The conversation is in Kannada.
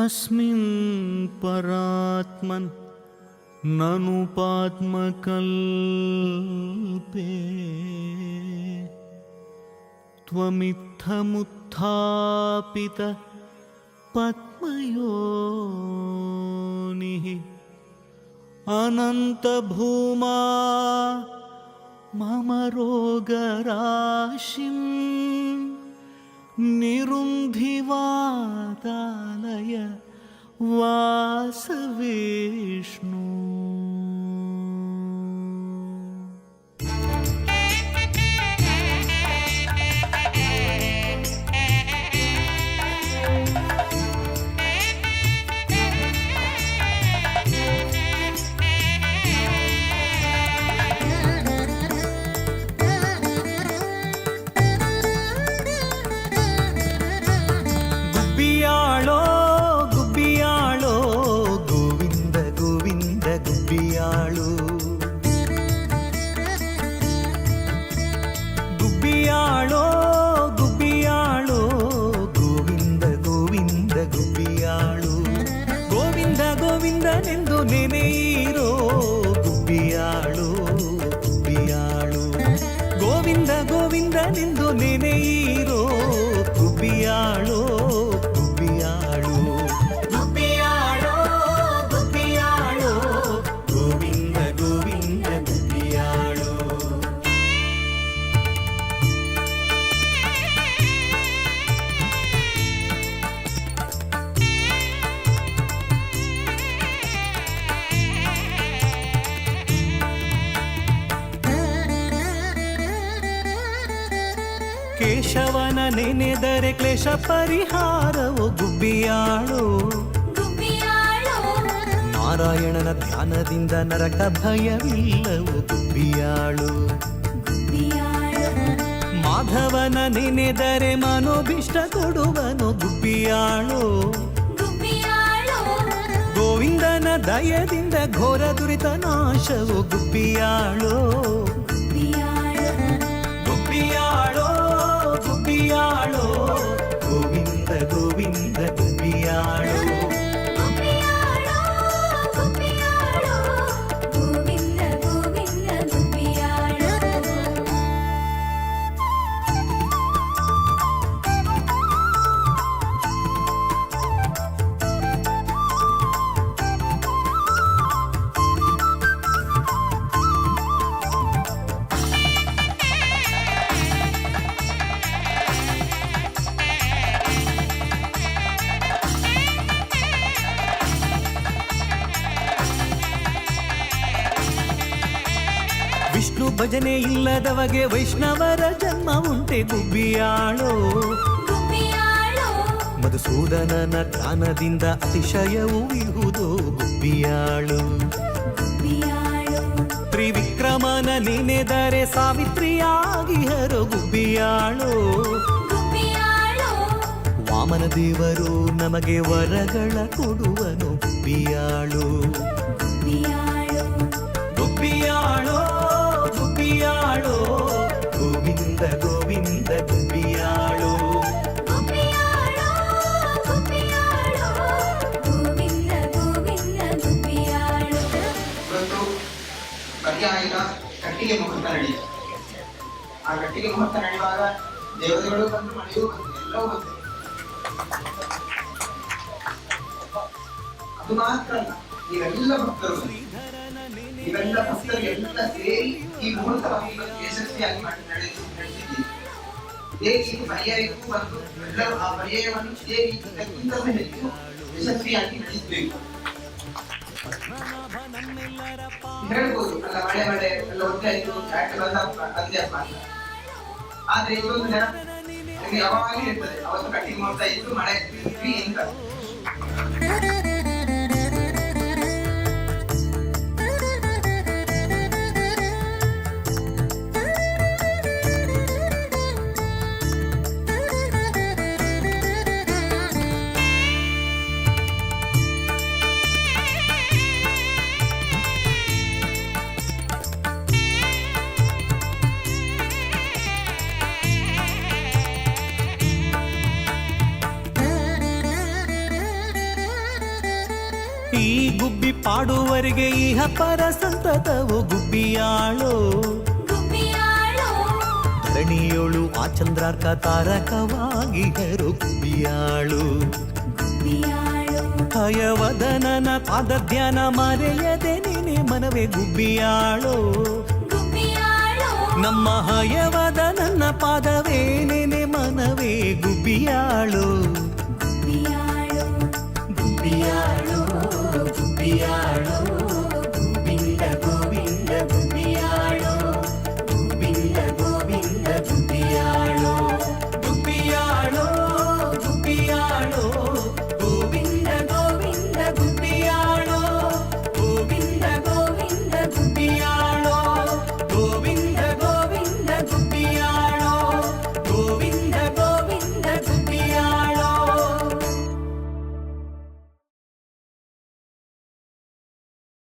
अस्मिन् परात्मन् ननु पात्मकल्पे त्वमित्थमुत्थापित पद्मयोनिः अनन्तभूमा मम रोगराशिं निरुंधिवातालय वास विष्णु ಗುಬ್ಬಿಯಾಳು ಗುಬ್ಬಿಯಾಳೋ ಗುಬ್ಬಿಯಾಳೋ ಗೋವಿಂದ ಗೋವಿಂದ ಗುಬ್ಬಿಯಾಳು ಗೋವಿಂದ ಗೋವಿಂದನೆಂದು ನೆನೆಯಿರೋ ಗುಬ್ಬಿಯಾಳು ಗುಬ್ಬಿಯಾಳು ಗೋವಿಂದ ಗೋವಿಂದನೆಂದು ನೆನೆಯಿರೋ ಗುಬ್ಬಿಯಾಳು ಗುಬ್ಬಿಯಾಳು ಕೇಶವನ ನೆನೆದರೆ ಕ್ಲೇಶ ಪರಿಹಾರವು ಗುಬ್ಬಿಯಾಳು? ನಾರಾಯಣನ ಧ್ಯಾನದಿಂದ ನರಕ ಭಯವಿಲ್ಲವು ಗುಬ್ಬಿಯಾಳು? ಮಾಧವನ ನೆನೆದರೆ ಮನೋಭಿಷ್ಟ ಕೊಡುವನು ಗುಬ್ಬಿಯಾಳು? ಗೋವಿಂದನ ದಯದಿಂದ ಘೋರ ದುರಿತ ನಾಶವು ಗುಬ್ಬಿಯಾಳೋ? there. ಭಜನೆ ಇಲ್ಲದವಗೆ ವೈಷ್ಣವರ ಜನ್ಮ ಉಂಟೆ ಗುಬ್ಬಿಯಾಳೋ. ಮಧುಸೂದನನ ಧ್ಯಾನದಿಂದ ಅತಿಶಯವು ಇರುವುದು ಗುಬ್ಬಿಯಾಳು. ತ್ರಿವಿಕ್ರಮನ ನೆನೆದರೆ ಸಾವಿತ್ರಿಯಾಗಿ ಹರೋ ಗುಬ್ಬಿಯಾಳು. ವಾಮನ ದೇವರು ನಮಗೆ ವರಗಳ ಕೊಡುವನು ಗುಬ್ಬಿಯಾಳೋ. ಪರ್ಯಾಯ ಕಟ್ಟಿಗೆ ಮುಹೂರ್ತ ನಡೆಯಿತು ಆ ಕಟ್ಟಿಗೆ ಮುಹೂರ್ತ ನಡೆಯುವಾಗ ದೇವತೆಗಳು ಬಂದು ಮಳೆಯೂ ಬಂತು ಎಲ್ಲವೂ ಬಂತು ಅದು ಮಾತ್ರ ಅಲ್ಲ, ಇವೆಲ್ಲ ಭಕ್ತರು ಇವೆಲ್ಲ ಭಕ್ತರು ಎಲ್ಲ ಸೇರಿ ಈ ಇವತ್ತು ಯಶಸ್ವಿಯಾಗಿ ಮಾಡಿ ನಡೆದು ನಡೆಸಿದ್ದೀರಿ ಇದೇ ರೀತಿ ಪರ್ಯಾಯಕ್ಕೂ ಬಂದು ಎಲ್ಲರೂ ಆ ಪರ್ಯಾಯವನ್ನು ಇದೇ ಯಶಸ್ವಿಯಾಗಿ ನಡೆಸಬೇಕು. ಹೇಳ್ಬೋದು. ಅಲ್ಲ, ಮಳೆ ಮಳೆ, ಎಲ್ಲ ಒತ್ತೆ ಟ್ರ್ಯಾಕ್ಟರ್ ಯಾಕೆ ಅಂದೆ ಬಂದೆಪ್ಪ ಅಂತ. ಆದ್ರೆ ಇವತ್ತು ಜನ ಯಾವಾಗ ಅವತ್ತು ಕಟ್ಟಿಂಗ್ ಮಾಡ್ತಾ ಇತ್ತು ಮಳೆ ಫ್ರೀ ಅಂತ. ಗುಬ್ಬಿ ಪಾಡುವರಿಗೆ ಇಹ ಪರ ಸಂತತವು ಗುಬ್ಬಿಯಾಳೋ. ಧರಣಿಯೋಳು ಆ ಚಂದ್ರಾರ್ಕ ತಾರಕವಾಗಿ ಹರು ಗುಬ್ಬಿಯಾಳು. ಭಯವದನನ ಪಾದ ಧ್ಯಾನ ಮರೆಯದೆ ನೀನೆ ಮನವೇ ಗುಬ್ಬಿಯಾಳು. ನಮ್ಮ ಹಯವದನನ್ನ ಪಾದವೇ ನೆನೆ ಮನವೇ ಗುಬ್ಬಿಯಾಳು.